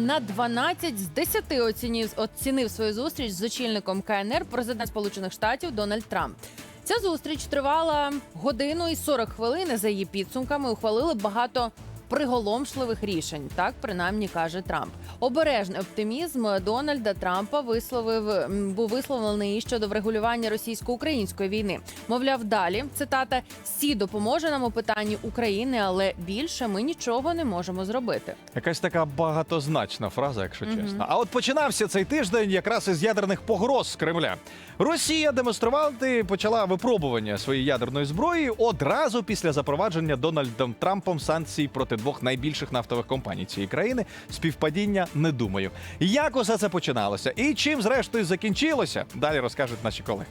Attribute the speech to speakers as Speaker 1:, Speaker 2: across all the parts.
Speaker 1: На 12 з 10 оцінів оцінив свою зустріч з очільником КНР президент Сполучених Штатів Дональд Трамп. Ця зустріч тривала годину і 40 хвилин. За її підсумками ухвалили багато приголомшливих рішень. Так принаймні каже Трамп. Обережний оптимізм Дональда Трампа висловив був висловлений щодо врегулювання російсько-української війни. Мовляв, далі цитата Сі допоможе нам у питанні України, але більше ми нічого не можемо зробити.
Speaker 2: Якась така багатозначна фраза, якщо чесно. А от починався цей тиждень якраз із ядерних погроз з Кремля. Росія демонструвати почала випробування своєї ядерної зброї одразу після запровадження Дональдом Трампом санкцій проти двох найбільших нафтових компаній цієї країни. Співпадіння не думаю. Як усе це починалося і чим зрештою закінчилося? Далі розкажуть наші колеги.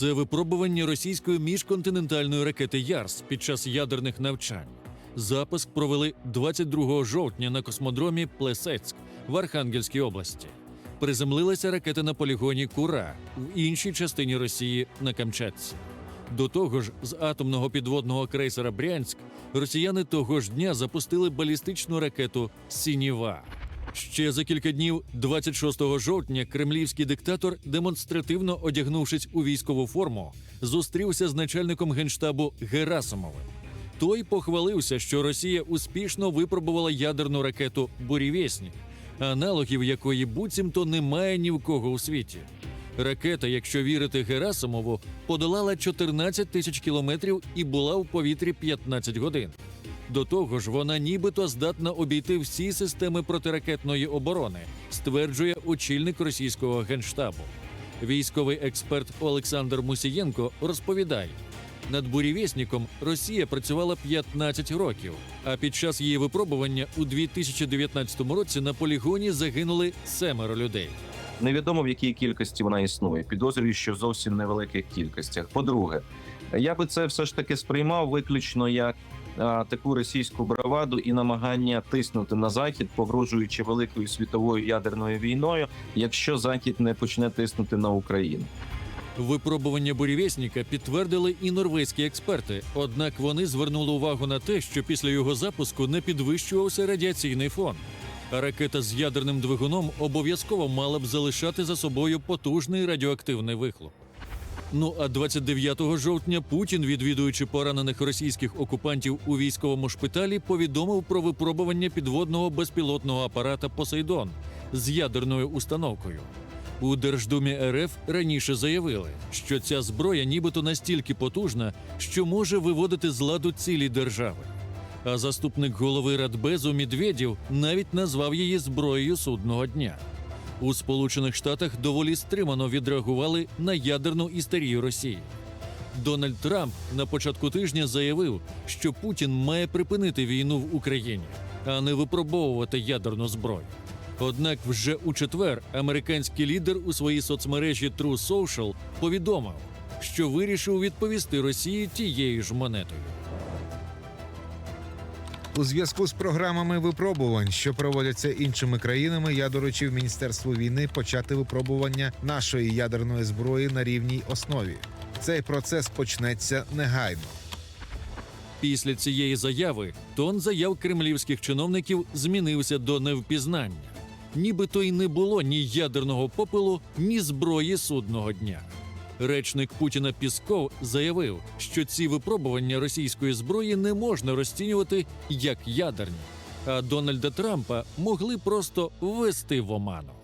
Speaker 3: Це випробування російської міжконтинентальної ракети Ярс під час ядерних навчань. Запуск провели 22 жовтня на космодромі Плесецьк в Архангельській області. Приземлилася ракета на полігоні Кура в іншій частині Росії на Камчатці. До того ж, з атомного підводного крейсера Брянськ росіяни того ж дня запустили балістичну ракету Сініва. Ще за кілька днів, 26 жовтня, кремлівський диктатор, демонстративно одягнувшись у військову форму, зустрівся з начальником генштабу Герасимовим. Той похвалився, що Росія успішно випробувала ядерну ракету Бурєвєснік, аналогів якої буцімто немає ні в кого у світі. Ракета, якщо вірити Герасимову, подолала 14 тисяч кілометрів і була в повітрі 15 годин. До того ж, вона нібито здатна обійти всі системи протиракетної оборони, стверджує очільник російського генштабу. Військовий експерт Олександр Мусієнко розповідає. Над бурєвєсніком Росія працювала 15 років, а під час її випробування у 2019 році на полігоні загинули семеро людей.
Speaker 4: Невідомо в якій кількості вона існує. Підозрюю, що в зовсім невеликих кількостях. По-друге, я би це все ж таки сприймав виключно як а, таку російську браваду і намагання тиснути на захід, погрожуючи великою світовою ядерною війною, якщо захід не почне тиснути на Україну.
Speaker 3: Випробування бурєвєсніка підтвердили і норвезькі експерти. Однак вони звернули увагу на те, що після його запуску не підвищувався радіаційний фон. Ракета з ядерним двигуном обов'язково мала б залишати за собою потужний радіоактивний вихлоп. Ну а 29 жовтня Путін, відвідуючи поранених російських окупантів у військовому шпиталі, повідомив про випробування підводного безпілотного апарата Посейдон з ядерною установкою. У Держдумі РФ раніше заявили, що ця зброя нібито настільки потужна, що може виводити з ладу цілі держави. А заступник голови Радбезу Медведєв навіть назвав її зброєю судного дня. У Сполучених Штатах доволі стримано відреагували на ядерну істерію Росії. Дональд Трамп на початку тижня заявив, що Путін має припинити війну в Україні, а не випробовувати ядерну зброю. Однак вже у четвер американський лідер у своїй соцмережі True Social повідомив, що вирішив відповісти Росії тією ж монетою.
Speaker 5: У зв'язку з програмами випробувань, що проводяться іншими країнами, я доручив Міністерству війни почати випробування нашої ядерної зброї на рівній основі. Цей процес почнеться негайно.
Speaker 3: Після цієї заяви тон заяв кремлівських чиновників змінився до невпізнання. Нібито й не було ні ядерного попелу, ні зброї судного дня. Речник Путіна Пісков заявив, що ці випробування російської зброї не можна розцінювати як ядерні, а Дональда Трампа могли просто ввести в оману.